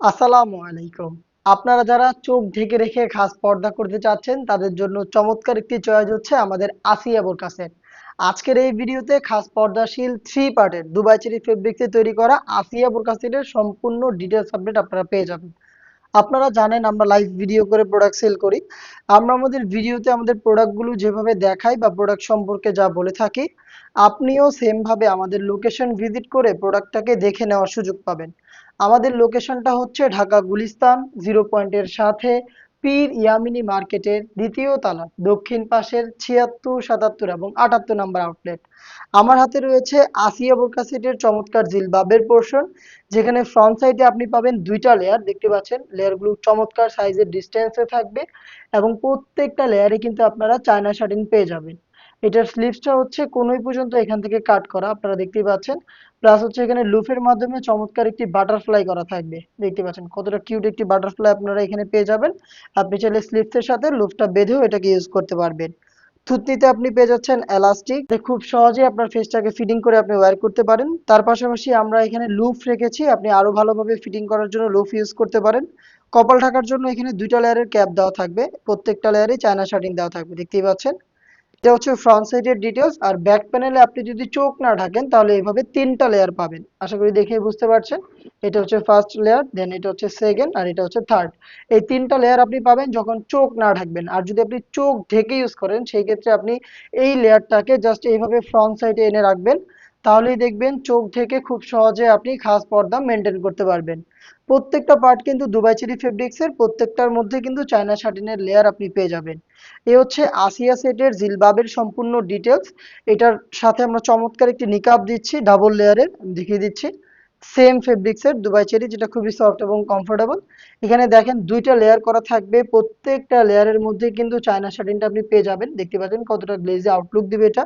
আসসালামু আলাইকুম। আপনারা যারা চোখ ঢেকে রেখে খাস পর্দা করতে চাচ্ছেন, তাদের জন্য চমৎকার একটি চয়েস হচ্ছে আমাদের আসিয়া বোরকাসের আজকের এই ভিডিওতে খাস পর্দাশীল থ্রি পার্টের দুবাই চেরি ফেব্রিক্সে তৈরি করা আসিয়া বোরকাসের সম্পূর্ণ ডিটেলস আপডেট আপনারা পেয়ে যাবেন। আপনারা জানেন আমরা লাইভ ভিডিও করে প্রোডাক্ট সেল করি। আমরা আমাদের ভিডিওতে আমাদের প্রোডাক্টগুলো যেভাবে দেখাই বা প্রোডাক্ট সম্পর্কে যা বলে থাকি, আপনিও সেম ভাবে আমাদের লোকেশন ভিজিট করে প্রোডাক্টটাকে দেখে নেওয়ার সুযোগ পাবেন। আমাদের লোকেশনটা হচ্ছে ঢাকা গুলিস্তান জিরো পয়েন্টের সাথে পীর ইয়ামিনী মার্কেটের দ্বিতীয় তালা, দক্ষিণ পাশের ছিয়াত্তর, সাতাত্তর এবং আটাত্তর নাম্বার আউটলেট আমার হাতে রয়েছে আসিয়া বোরকা চমৎকার চমৎকার জিলবাবের পোর্শন যেখানে ফ্রন্ট সাইডে আপনি পাবেন দুইটা লেয়ার দেখতে পাচ্ছেন লেয়ারগুলো চমৎকার সাইজের ডিস্টেন্সে থাকবে এবং প্রত্যেকটা লেয়ারে কিন্তু আপনারা চায়না শার্টিন পেয়ে যাবেন। এটার স্লিভসটা হচ্ছে কোনোই পর্যন্ত এখান থেকে কাট করা, আপনারা দেখতেই পাচ্ছেন। প্লাস হচ্ছে এখানে লুফের মাধ্যমে চমৎকার একটি বাটারফ্লাই করা থাকবে, দেখতে পাচ্ছেন। কতটা কিউট একটি বাটারফ্লাই আপনারা এখানে পেয়ে যাবেন। আপনি চাইলে স্লিভসের সাথে লুফটা বেঁধেও এটাকে ইউজ করতে পারবেন। থুতনিতে আপনি পেয়ে যাচ্ছেন এলাস্টিক খুব সহজে আপনার ফেসটাকে ফিটিং করে আপনি ওয়্যার করতে পারেন। তার পাশাপাশি আমরা এখানে লুফ রেখেছি, আপনি আরও ভালোভাবে ফিটিং করার জন্য লুফ ইউজ করতে পারেন। কপাল ঢাকার জন্য এখানে দুইটা লেয়ারের ক্যাপ দেওয়া থাকবে, প্রত্যেকটা লেয়ারে চায়না শার্টিং দেওয়া থাকবে, দেখতেই পাচ্ছেন। এটা হচ্ছে ফ্রন্ট সাইডের ডিটেলস আর ব্যাক প্যানেলে আপনি যদি চোখ না ঢাকেন, তাহলে এইভাবে তিনটা লেয়ার পাবেন। আশা করি দেখে বুঝতে পারছেন। এটা হচ্ছে ফার্স্ট লেয়ার দেন এটা হচ্ছে সেকেন্ড আর এটা হচ্ছে থার্ড এই তিনটা লেয়ার আপনি পাবেন যখন চোখ না ঢাকবেন। আর যদি আপনি চোখ ঢেকে ইউজ করেন, সেই ক্ষেত্রে আপনি এই লেয়ারটাকে জাস্ট এইভাবে ফ্রন্ট সাইডে এনে রাখবেন। তাহলেই দেখবেন চোখ থেকে খুব সহজে আপনি খাস পর্দা মেনটেন করতে পারবেন। প্রত্যেকটা পার্ট কিন্তু দুবাই চেরি ফেব্রিক্সের প্রত্যেকটার মধ্যে কিন্তু চায়না শাটিনের লেয়ার আপনি পেয়ে যাবেন। এ হচ্ছে আসিয়া সেটের জিলবাবের সম্পূর্ণ ডিটেলস এটার সাথে আমরা চমৎকার একটি নিকাব দিচ্ছি ডাবল লেয়ারের দেখিয়ে দিচ্ছি। সেম ফেব্রিক্সের দুবাই চেরি, যেটা খুবই সফট এবং কমফোর্টেবল এখানে দেখেন দুইটা লেয়ার করা থাকবে। প্রত্যেকটা লেয়ারের মধ্যে কিন্তু চায়না শাটিনটা আপনি পেয়ে যাবেন। দেখতে পাচ্ছেন কতটা গ্লেজি আউটলুক দিবে এটা।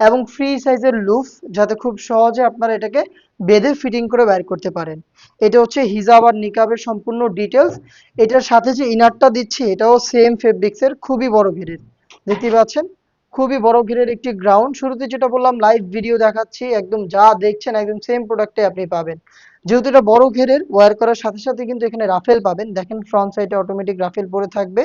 এবং ফ্রি সাইজের লুফ যাতে খুব সহজে আপনারা এটাকে বেঁধে ফিটিং করে বের করতে পারেন। এটা হচ্ছে হিজাব আর নিকাবের সম্পূর্ণ ডিটেলস এটার সাথে যে ইনারটা দিচ্ছি, এটাও সেম ফেব্রিক্সের খুবই বড় ঘেরের দেখতে পাচ্ছেন? খুবই বড় ঘেরের একটি গ্রাউন্ড শুরুতে যেটা বললাম লাইভ ভিডিও দেখাচ্ছি। একদম যা দেখছেন, একদম সেম প্রোডাক্টে আপনি পাবেন। যেহেতু এটা বড় ঘেরের ওয়্যার করার সাথে সাথে কিন্তু এখানে রাফেল পাবেন। দেখেন ফ্রন্ট সাইডে অটোমেটিক রাফেল পরে থাকবে।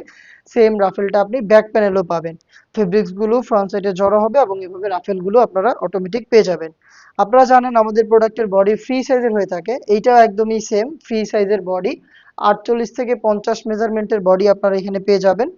সেম রাফেলটা আপনি ব্যাক প্যানেলও পাবেন। ফেব্রিক্সগুলো ফ্রন্ট সাইডে জড়ো হবে এবং এভাবে রাফেলগুলো আপনারা অটোমেটিক পেয়ে যাবেন। আপনারা জানেন, আমাদের প্রোডাক্টের বডি ফ্রি সাইজের হয়ে থাকে। এইটাও একদমই সেম ফ্রি সাইজের বডি আটচল্লিশ থেকে পঞ্চাশ মেজারমেন্টের বডি আপনারা এখানে পেয়ে যাবেন।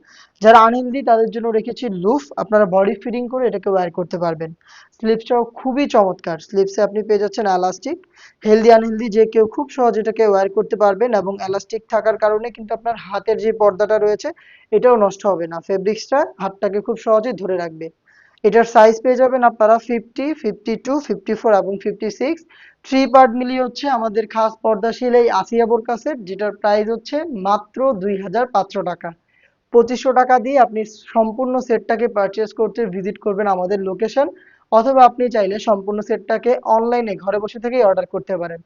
যারা আনহেলদি তাদের জন্য রেখেছি লুফ আপনারা বডি ফিটিং করে এটাকে ওয়্যার করতে পারবেন। স্লিপসটাও খুবই চমৎকার। স্লিপসে আপনি পেয়ে যাচ্ছেন এলাস্টিক হেলদি আনহেলদি যে কেউ খুব সহজ এটাকে ওয়্যার করতে পারবেন এবং এলাস্টিক থাকার কারণে কিন্তু আপনার হাতের যে পর্দাটা রয়েছে, এটাও নষ্ট হবে না। ফেব্রিক্সটা হাতটাকে খুব সহজেই ধরে রাখবে। এটার সাইজ পেয়ে যাবেন আপনারা fifty fifty two fifty four এবং ফিফটি সিক্স থ্রি পার্ট মিলিয়ে হচ্ছে আমাদের খাস পর্দাশীল এই আসিয়া বোরকা সেট যেটার প্রাইস হচ্ছে মাত্র দুই হাজার পাঁচশো টাকা। পঁচিশশো টাকা দিয়ে আপনি সম্পূর্ণ সেটটাকে পারচেস করতে ভিজিট করবেন আমাদের লোকেশন অথবা আপনি চাইলে সম্পূর্ণ সেটটাকে অনলাইনে ঘরে বসে থেকেই অর্ডার করতে পারেন।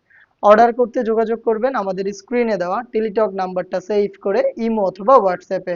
অর্ডার করতে যোগাযোগ করবেন আমাদের স্ক্রিনে দেওয়া টেলিটক নাম্বারটা সেভ করে ইমো অথবা হোয়াটসঅ্যাপে